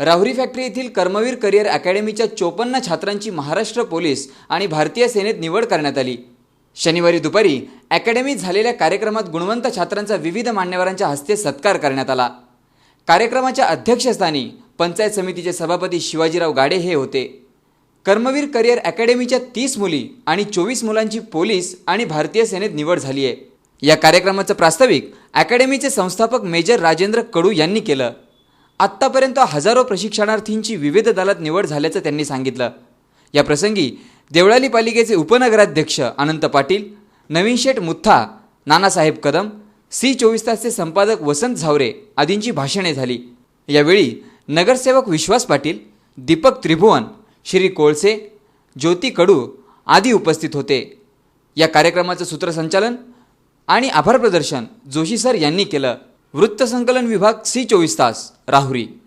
Rahuri factory येथील Karmaveer career अकॅडमीच्या चोपन्न छात्रांची Maharashtra police आणि भारतीय सेनेत निवड करण्यात आली. शनिवारी दुपारी अकॅडमीत झालेल्या कार्यक्रमात गुणवंत छात्रांचा विविध मान्यवरांच्या हस्ते सत्कार करण्यात आला. कार्यक्रमाच्या अध्यक्षस्थानी पंचायत समितीचे सभापती शिवाजीराव गाडे हे होते. कर्मवीर करिअर अकॅडमीच्या तीस मुली आणि चोवीस मुलांची पोलीस आणि भारतीय सेनेत निवड झाली आहे या कार्यक्रमाचं प्रास्ताविक अकॅडमीचे संस्थापक मेजर राजेंद्र कडू यांनी केलं. आत्तापर्यंत हजारो प्रशिक्षणार्थींची विविध दलात निवड झाल्याचं त्यांनी सांगितलं. या प्रसंगी देवळाली पालिकेचे उपनगराध्यक्ष अनंत पाटील नवीन शेठ मुथ्था नानासाहेब कदम सी चोवीस तासचे संपादक वसंत झावरे आदींची भाषणे झाली. यावेळी नगरसेवक विश्वास पाटील दीपक त्रिभुवन श्री कोळसे ज्योती कडू आदी उपस्थित होते. या कार्यक्रमाचं सूत्रसंचालन आणि आभार प्रदर्शन जोशी सर यांनी केलं. वृत्तसंकलन विभाग सी चोवीस तास राहुरी.